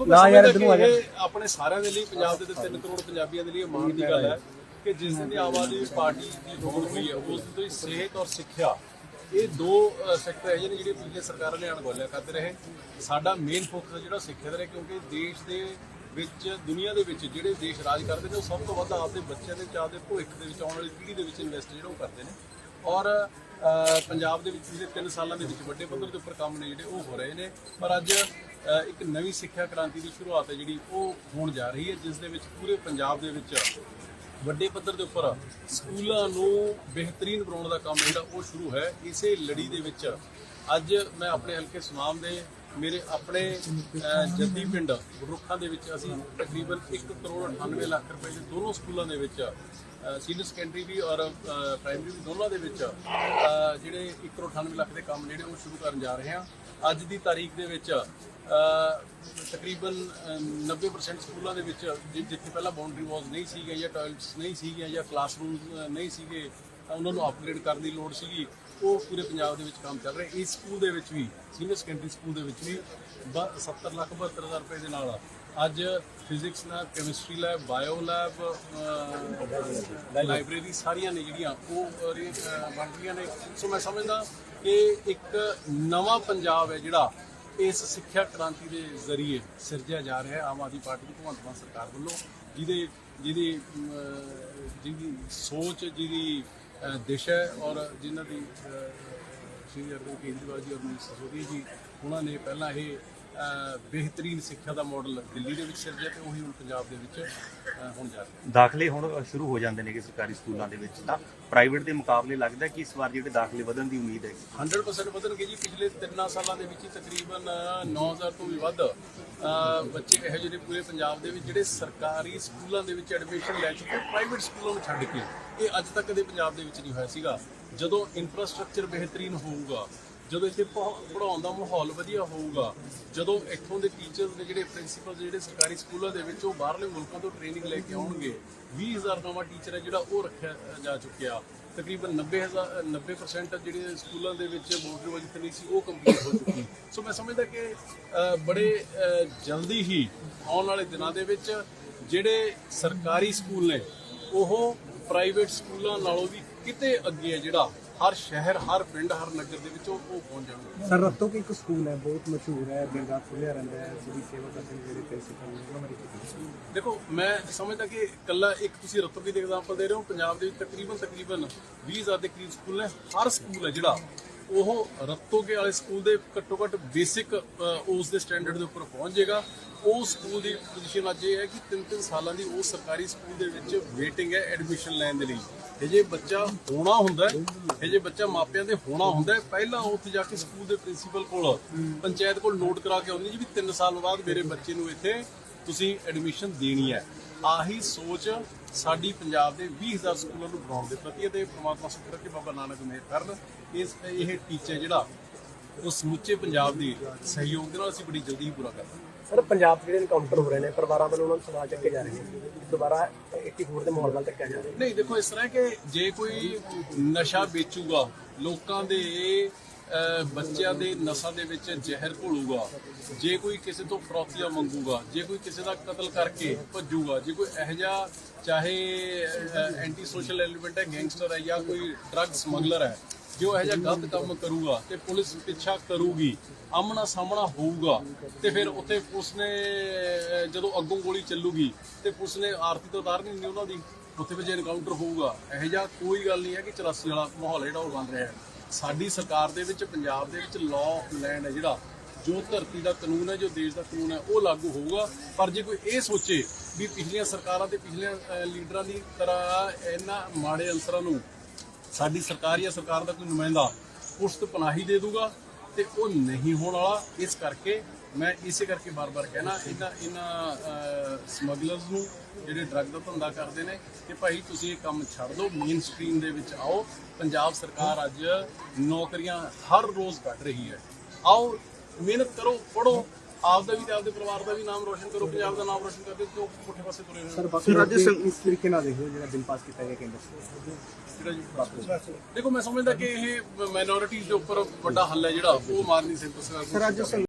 ਨਾ ਯਾਰ ਇੱਧਰ ਨੂੰ ਆ ਜਾ। ਆਪਣੇ ਸਾਰਿਆਂ ਦੇ ਲਈ ਪੰਜਾਬ ਦੇ 3 ਕਰੋੜ ਪੰਜਾਬੀਆਂ ਦੇ ਲਈ ਮਾਣ ਦੀ ਗੱਲ ਹੈ ਕਿ ਜਿਸ ਦਿਨ ਦੀ ਆਮ ਆਦਮੀ ਪਾਰਟੀ ਦੀ ਲੋੜ ਹੋਈ ਹੈ ਉਸ ਦਿਨ ਤੋਂ ਹੀ ਸਿਹਤ ਔਰ ਸਿੱਖਿਆ ਇਹ ਦੋ ਸੈਕਟਰ ਹੈ ਜਿਹੜੇ ਜਿਹੜੇ ਪਿਛਲੇ ਸਰਕਾਰਾਂ ਨੇ ਅਣਗੌਲਿਆ ਕਰਦੇ ਰਹੇ। ਸਾਡਾ ਮੇਨ ਫੋਕਸ ਜਿਹੜਾ ਸਿੱਖਿਆ ਦਾ ਰਿਹਾ ਕਿਉਂਕਿ ਦੇਸ਼ ਦੇ ਵਿੱਚ ਦੁਨੀਆ ਦੇ ਵਿੱਚ ਜਿਹੜੇ ਦੇਸ਼ ਰਾਜ ਕਰਦੇ ਨੇ ਉਹ ਸਭ ਤੋਂ ਵੱਧ ਆਪਦੇ ਬੱਚਿਆਂ ਦੇ ਚਾਹ ਦੇ ਭਵਿੱਖ ਦੇ ਵਿੱਚ ਆਉਣ ਵਾਲੀ ਪੀੜ੍ਹੀ ਦੇ ਵਿੱਚ ਇਨਵੈਸਟ ਜਿਹੜਾ ਉਹ ਕਰਦੇ ਨੇ। ਔਰ ਪੰਜਾਬ ਦੇ ਵਿੱਚ ਪਿਛਲੇ 3 ਸਾਲਾਂ ਦੇ ਵਿੱਚ ਵੱਡੇ ਪੱਧਰ ਦੇ ਉੱਪਰ ਕੰਮ ਨੇ ਜਿਹੜੇ ਉਹ ਹੋ ਰਹੇ ਨੇ। ਪਰ ਅੱਜ ਇੱਕ ਨਵੀਂ ਸਿੱਖਿਆ ਕ੍ਰਾਂਤੀ ਦੀ ਸ਼ੁਰੂਆਤ ਹੈ ਜਿਹੜੀ ਉਹ ਹੋਣ ਜਾ ਰਹੀ ਹੈ, ਜਿਸ ਦੇ ਵਿੱਚ ਪੂਰੇ ਪੰਜਾਬ ਦੇ ਵਿੱਚ ਵੱਡੇ ਪੱਧਰ ਦੇ ਉੱਪਰ ਸਕੂਲਾਂ ਨੂੰ ਬਿਹਤਰੀਨ ਬਣਾਉਣ ਦਾ ਕੰਮ ਜਿਹੜਾ ਉਹ ਸ਼ੁਰੂ ਹੈ, ਇਸੇ ਲੜੀ ਦੇ ਵਿੱਚ ਅੱਜ ਮੈਂ ਆਪਣੇ ਹਲਕੇ ਸੁਨਾਮ ਦੇ ਮੇਰੇ ਆਪਣੇ ਜੱਦੀ ਪਿੰਡ ਰੁੱਖਾਂ ਦੇ ਵਿੱਚ ਅਸੀਂ ਤਕਰੀਬਨ 1 ਕਰੋੜ 98 ਲੱਖ ਰੁਪਏ ਦੇ ਦੋਨੋਂ ਸਕੂਲਾਂ ਦੇ ਵਿੱਚ ਸੀਨੀਅਰ ਸੈਕੰਡਰੀ ਵੀ ਔਰ ਪ੍ਰਾਇਮਰੀ ਵੀ ਦੋਨਾਂ ਦੇ ਵਿੱਚ ਜਿਹੜੇ 1 ਕਰੋੜ 98 ਲੱਖ ਦੇ ਕੰਮ ਜਿਹੜੇ ਉਹ ਸ਼ੁਰੂ ਕਰਨ ਜਾ ਰਹੇ ਹਾਂ। ਅੱਜ ਦੀ ਤਾਰੀਖ ਦੇ ਵਿੱਚ ਤਕਰੀਬਨ ਅਹ, 90% ਸਕੂਲਾਂ ਦੇ ਵਿੱਚ ਜਿੱਥੇ ਪਹਿਲਾਂ ਬਾਉਂਡਰੀ ਵਾਲਸ ਨਹੀਂ ਸੀਗੇ ਜਾਂ ਟਾਇਲਟਸ ਨਹੀਂ ਸੀਗੀਆਂ ਜਾਂ ਕਲਾਸਰੂਮਸ ਨਹੀਂ ਸੀਗੇ ਤਾਂ ਉਹਨਾਂ ਨੂੰ ਅਪਗ੍ਰੇਡ ਕਰਨ ਦੀ ਲੋੜ ਸੀਗੀ। ਉਹ ਪੂਰੇ ਪੰਜਾਬ ਦੇ ਵਿੱਚ ਕੰਮ ਚੱਲ ਰਿਹਾ। ਇਸ ਸਕੂਲ ਦੇ ਵਿੱਚ ਵੀ ਸੀਨੀਅਰ ਸੈਕੰਡਰੀ ਸਕੂਲ ਦੇ ਵਿੱਚ ਵੀ ਬ- 70 ਲੱਖ 72 ਹਜ਼ਾਰ ਰੁਪਏ ਦੇ ਨਾਲ ਅੱਜ physics lab chemistry lab bio lab library ਸਾਰੀਆਂ ਨੇ ਜਿਹੜੀਆਂ ਉਹ ਅਹ, ਬਣ ਰਹੀਆਂ ਨੇ। ਸੋ ਮੈਂ ਸਮਝਦਾ ਕਿ ਇੱਕ ਨਵਾਂ ਪੰਜਾਬ ਹੈ ਜਿਹੜਾ ਇਸ ਸਿੱਖਿਆ ਕ੍ਰਾਂਤੀ ਦੇ ਜ਼ਰੀਏ ਸਿਰਜਿਆ ਜਾ ਰਿਹਾ ਹੈ। ਆਮ ਆਦਮੀ ਪਾਰਟੀ ਦੀ ਭਗਵੰਤ ਮਾਨ ਸਰਕਾਰ ਵੱਲੋਂ ਜਿਹਦੇ ਜਿਹਦੀ ਜਿਹਦੀ ਸੋਚ ਜਿਹਦੀ ਦਿਸ਼ਾ ਹੈ ਔਰ ਜਿਨ੍ਹਾਂ ਦੀ ਸ਼੍ਰੀ ਅਰਵਿੰਦ ਕੇਜਰੀਵਾਲ ਜੀ ਔਰ ਮਨੀਸ਼ ਸਿਸੋਦੀਆ ਜੀ, ਉਹਨਾਂ ਨੇ ਪਹਿਲਾਂ ਇਹ ਬਿਹਤਰੀਨ ਸਿੱਖਿਆ ਦਾ ਮਾਡਲ ਦਿੱਲੀ ਦੇ ਵਿੱਚ ਸਿਰਜਿਆ ਤੇ ਉਹੀ ਹੁਣ ਪੰਜਾਬ ਦੇ ਵਿੱਚ ਹੁਣ ਜਾ ਰਿਹਾ। ਦਾਖਲੇ ਹੁਣ ਸ਼ੁਰੂ ਹੋ ਜਾਂਦੇ ਨੇ ਕਿ ਸਰਕਾਰੀ ਸਕੂਲਾਂ ਦੇ ਵਿੱਚ। ਤਾਂ ਪ੍ਰਾਈਵੇਟ ਦੇ ਮੁਕਾਬਲੇ ਲੱਗਦਾ ਕਿ ਇਸ ਵਾਰ ਜਿਹੜੇ ਦਾਖਲੇ ਵਧਣ ਦੀ ਉਮੀਦ ਹੈ? 100% ਵਧਣਗੇ ਜੀ। ਪਿਛਲੇ 3 ਸਾਲਾਂ ਦੇ ਵਿੱਚ ਹੀ ਤਕਰੀਬਨ 9000 ਤੋਂ ਵੀ ਵੱਧ ਬੱਚੇ ਇਹੋ ਜਿਹੇ ਨੇ ਪੂਰੇ ਪੰਜਾਬ ਦੇ ਵਿੱਚ ਜਿਹੜੇ ਸਰਕਾਰੀ ਸਕੂਲਾਂ ਦੇ ਵਿੱਚ ਐਡਮਿਸ਼ਨ ਲੈ ਚੁੱਕੇ ਪ੍ਰਾਈਵੇਟ ਸਕੂਲਾਂ ਨੂੰ ਛੱਡ ਕੇ। ਇਹ ਅੱਜ ਤੱਕ ਕਦੇ ਪੰਜਾਬ ਦੇ ਵਿੱਚ ਨਹੀਂ ਹੋਇਆ ਸੀਗਾ। ਜਦੋਂ ਇਨਫਰਾਸਟ੍ਰਕਚਰ ਬਿਹਤਰੀਨ ਹੋਊਗਾ ਜਦੋਂ ਇੱਥੇ ਪੜ੍ਹਾ- ਪੜ੍ਹਾਉਣ ਦਾ ਮਾਹੌਲ ਵਧੀਆ ਹੋਊਗਾ, ਜਦੋਂ ਇੱਥੋਂ ਦੇ ਟੀਚਰਸ ਦੇ ਜਿਹੜੇ ਪ੍ਰਿੰਸੀਪਲ ਜਿਹੜੇ ਸਰਕਾਰੀ ਸਕੂਲਾਂ ਦੇ ਵਿੱਚ ਉਹ ਬਾਹਰਲੇ ਮੁਲਕਾਂ ਤੋਂ ਟ੍ਰੇਨਿੰਗ ਲੈ ਕੇ ਆਉਣਗੇ 20000 ਨਵਾਂ ਟੀਚਰ ਹੈ ਜਿਹੜਾ ਉਹ ਰੱਖਿਆ ਜਾ ਚੁੱਕਿਆ। ਤਕਰੀਬਨ 90000 90% ਜਿਹੜੇ ਸਕੂਲਾਂ ਦੇ ਵਿੱਚ ਬੋਰਡ ਵਾਲੀ ਸੀ, ਉਹ ਕੰਪਲੀਟ ਹੋ ਚੁੱਕੀ। ਸੋ ਮੈਂ ਸਮਝਦਾ ਕਿ ਬੜੇ ਜਲਦੀ ਹੀ ਆਉਣ ਵਾਲੇ ਦਿਨਾਂ ਦੇ ਵਿੱਚ ਜਿਹੜੇ ਸਰਕਾਰੀ ਸਕੂਲ ਨੇ, ਉਹ ਪ੍ਰਾਈਵੇਟ ਸਕੂਲਾਂ ਨਾਲੋਂ ਵੀ ਕਿਤੇ ਅੱਗੇ ਹੈ ਜਿਹੜਾ ਹਰ ਸ਼ਹਿਰ ਹਰ ਪਿੰਡ ਹਰ ਨਗਰ ਦੇ ਵਿੱਚ ਉਹ ਉਹ ਪਹੁੰਚ ਜਾਣਗੇ ਸਰ ਰੱਤੋ ਕੇ ਇੱਕ ਸਕੂਲ ਹੈ ਬਹੁਤ ਮਸ਼ਹੂਰ ਹੈ ਦਿਨ ਰਾਤ ਖੁੱਲਿਆ ਰਹਿੰਦਾ ਹੈ ਸਭੀ ਸੇਵਾ ਕਰਦੇ ਨੇ ਜਿਹੜੇ ਪ੍ਰਿੰਸੀਪਲ ਨੇ ਉਹਨਾਂ ਬਾਰੇ ਕੀ ਕਹੋਗੇ? ਦੇਖੋ ਮੈਂ ਸਮਝਦਾ ਕਿ ਕੱਲਾ ਇੱਕ ਤੁਸੀਂ ਰਤੋਗੀ ਦੇ ਐਗਜ਼ਾਮਪਲ ਦੇ ਰਹੇ ਹੋ ਪੰਜਾਬ ਦੇ ਵਿੱਚ ਤਕਰੀਬਨ ਤਕਰੀਬਨ 20000 ਦੇ ਕਰੀਬ ਸਕੂਲ ਨੇ ਹਰ ਸਕੂਲ ਹੈ ਜਿਹੜਾ ਉਹ ਰਤੋਗੇ ਵਾਲੇ ਸਕੂਲ ਦੇ ਘੱਟੋ ਘੱਟ ਬੇਸਿਕ ਉਸ ਦੇ ਸਟੈਂਡਰਡ ਦੇ ਉੱਪਰ ਪਹੁੰਚ ਜਾਏਗਾ। ਉਹ ਸਕੂਲ ਦੀ ਪੋਜੀਸ਼ਨ ਅੱਜ ਇਹ ਹੈ ਕਿ ਤਿੰਨ ਤਿੰਨ ਸਾਲਾਂ ਦੀ ਉਹ ਸਰਕਾਰੀ ਸਕੂਲ ਦੇ ਵਿੱਚ ਵੇਟਿੰਗ ਹੈ ਐਡਮਿਸ਼ਨ ਲੈਣ ਦੇ ਲਈ। ਤੇ ਬੱਚਾ ਹੋਣਾ ਹੁੰਦਾ ਹਜੇ ਬੱਚਾ ਮਾਪਿਆਂ ਦੇ ਹੋਣਾ ਹੁੰਦਾ ਪਹਿਲਾਂ ਉੱਥੇ ਜਾ ਕੇ ਸਕੂਲ ਦੇ ਪ੍ਰਿੰਸੀਪਲ ਕੋਲ, ਪੰਚਾਇਤ ਕੋਲ ਨੋਟ ਕਰਾ ਕੇ ਆਉਂਦੀ ਜੀ ਵੀ 3 ਸਾਲ ਬਾਅਦ ਮੇਰੇ ਬੱਚੇ ਨੂੰ ਇੱਥੇ ਤੁਸੀਂ ਐਡਮਿਸ਼ਨ ਦੇਣੀ ਹੈ। ਆਹੀ ਸੋਚ ਸਾਡੀ ਪੰਜਾਬ ਦੇ 20000 ਸਕੂਲਾਂ ਨੂੰ ਬਣਾਉਣ ਦੇ ਪ੍ਰਤੀ ਹੈ ਤੇ ਪ੍ਰਮਾਤਮਾ ਸ਼ੁਕਰ ਕਿ ਬਾਬਾ ਨਾਨਕ ਮਿਹਰ ਕਰਨ। ਇਸ ਇਹ ਟੀਚਾ ਜਿਹੜਾ ਉਹ ਸਮੁੱਚੇ ਪੰਜਾਬ ਦੀ ਸਹਿਯੋਗ ਦੇ ਨਾਲ ਅਸੀਂ ਬੜੀ ਜਲਦੀ ਹੀ ਪੂਰਾ ਕਰਾਂਗੇ ਸਰ ਪੰਜਾਬ ਜਿਹੜੇ ਐਨਕਾਊਂਟਰ ਹੋ ਰਹੇ ਨੇ ਪਰਿਵਾਰਾਂ ਵੱਲੋਂ ਉਹਨਾਂ ਨੂੰ ਸਵਾਲ ਚੱਕੇ ਜਾ ਰਹੇ ਨੇ। ਦੁਬਾਰਾ 84 ਦੇ ਮਾਹੌਲ ਵੱਲ ਚੱਕਿਆ ਜਾ ਰਿਹਾ ਨਹੀਂ ਦੇਖੋ ਇਸ ਤਰ੍ਹਾਂ ਕਿ ਜੇ ਕੋਈ ਨਸ਼ਾ ਵੇਚੂਗਾ ਲੋਕਾਂ ਦੇ ਬੱਚਿਆਂ ਦੇ ਨਸਾਂ ਦੇ ਵਿੱਚ ਜ਼ਹਿਰ ਘੋਲੂਗਾ, ਜੇ ਕੋਈ ਕਿਸੇ ਤੋਂ ਫਰੋਤੀਆਂ ਮੰਗੂਗਾ, ਜੇ ਕੋਈ ਕਿਸੇ ਦਾ ਕਤਲ ਕਰਕੇ ਭੱਜੂਗਾ, ਜੇ ਕੋਈ ਇਹੋ ਜਿਹਾ ਚਾਹੇ ਐਂਟੀ ਸੋਸ਼ਲ ਐਲੀਮੈਂਟ ਹੈ ਗੈਂਗਸਟਰ ਹੈ ਜਾਂ ਕੋਈ ਡਰੱਗ ਸਮਗਲਰ ਹੈ, ਜੋ ਇਹੋ ਜਿਹਾ ਗਲਤ ਕੰਮ ਕਰੂਗਾ ਤੇ ਪੁਲਿਸ ਪਿੱਛਾ ਕਰੂਗੀ, ਆਮਣਾ ਸਾਹਮਣਾ ਹੋਊਗਾ, ਤੇ ਫਿਰ ਉੱਥੇ ਪੁਲਿਸ ਨੇ ਜਦੋਂ ਅੱਗੋਂ ਗੋਲੀ ਚੱਲੂਗੀ, ਤੇ ਪੁਲਿਸ ਨੇ ਆਰਤੀ ਤੋਂ ਉਤਾਰਨੀ ਨਹੀਂ ਉਹਨਾਂ ਦੀ, ਉੱਥੇ ਵਿੱਚ ਐਨਕਾਊਂਟਰ ਹੋਊਗਾ, ਇਹੋ ਜਿਹਾ ਕੋਈ ਗੱਲ ਨਹੀਂ ਹੈ ਕਿ 84 ਵਾਲਾ ਮਾਹੌਲ ਜਿਹੜਾ ਉਹ ਬਣ ਰਿਹਾ ਹੈ। ਸਾਡੀ ਸਰਕਾਰ ਦੇ ਵਿੱਚ, ਪੰਜਾਬ ਦੇ ਵਿੱਚ ਲਾਅ ਲੈਂਡ ਹੈ ਜਿਹੜਾ, ਜੋ ਧਰਤੀ ਦਾ ਕਾਨੂੰਨ ਹੈ, ਜੋ ਦੇਸ਼ ਦਾ ਕਾਨੂੰਨ ਹੈ, ਉਹ ਲਾਗੂ ਹੋਊਗਾ। ਪਰ ਜੇ ਕੋਈ ਇਹ ਸੋਚੇ ਵੀ ਪਿਛਲੀਆਂ ਸਰਕਾਰਾਂ ਤੇ ਪਿਛਲੀਆਂ ਲੀਡਰਾਂ ਦੀ ਤਰ੍ਹਾਂ ਇਹਨਾਂ ਮਾੜੇ ਅਨਸਰਾਂ ਨੂੰ ਸਾਡੀ ਸਰਕਾਰ ਜਾਂ ਸਰਕਾਰ ਦਾ ਕੋਈ ਨੁਮਾਇੰਦਾ ਉਸ ਤੋਂ ਪਨਾਹੀ ਦੇ ਦੂਗਾ ਤੇ ਉਹ ਨਹੀਂ ਹੋਣ ਵਾਲਾ, ਇਸ ਕਰਕੇ ਮੈਂ ਇਸੇ ਕਰਕੇ ਬਾਰ-ਬਾਰ ਕਹਿਣਾ ਇਹਨਾਂ ਇਹਨਾਂ ਸਮਗਲਰਸ ਨੂੰ ਜਿਹੜੇ ਡਰੱਗ ਦਾ ਧੰਦਾ ਕਰਦੇ ਨੇ ਕਿ ਭਾਈ ਤੁਸੀਂ ਇਹ ਕੰਮ ਛੱਡ ਦਿਓ ਮੇਨ ਸਟ੍ਰੀਮ ਦੇ ਵਿੱਚ ਆਓ। ਪੰਜਾਬ ਸਰਕਾਰ ਅੱਜ ਨੌਕਰੀਆਂ ਹਰ ਰੋਜ਼ ਕੱਢ ਰਹੀ ਹੈ। ਆਓ ਮਿਹਨਤ ਕਰੋ ਪੜੋ ਆਪਦਾ ਵੀ ਤੇ ਆਪਦੇ ਪਰਿਵਾਰ ਦਾ ਵੀ ਨਾਮ ਰੋਸ਼ਨ ਕਰੋ ਪੰਜਾਬ ਦਾ ਨਾਮ ਰੋਸ਼ਨ ਕਰਦੇ ਕਿਉਂ ਪੁੱਠੇ ਪਾਸੇ ਤੁਰੇ? ਸਰ ਬਾਕੀ ਰਾਜੇ ਇਸ ਤਰੀਕੇ ਨਾਲ ਦੇਖੋ ਜਿਹੜਾ ਬਿੱਲ ਪਾਸ ਕੀਤਾ ਗਿਆ ਕੇਂਦਰ ਜਿਹੜਾ ਦੇਖੋ ਮੈਂ ਸਮਝਦਾ ਕਿ ਇਹ ਮਾਈਨੋਰਿਟੀਜ਼ ਦੇ ਉੱਪਰ ਵੱਡਾ ਹੱਲ ਹੈ ਜਿਹੜਾ ਉਹ ਮਾਰਨੀ ਸਿੰਘ ਸਰ ਅੱਜ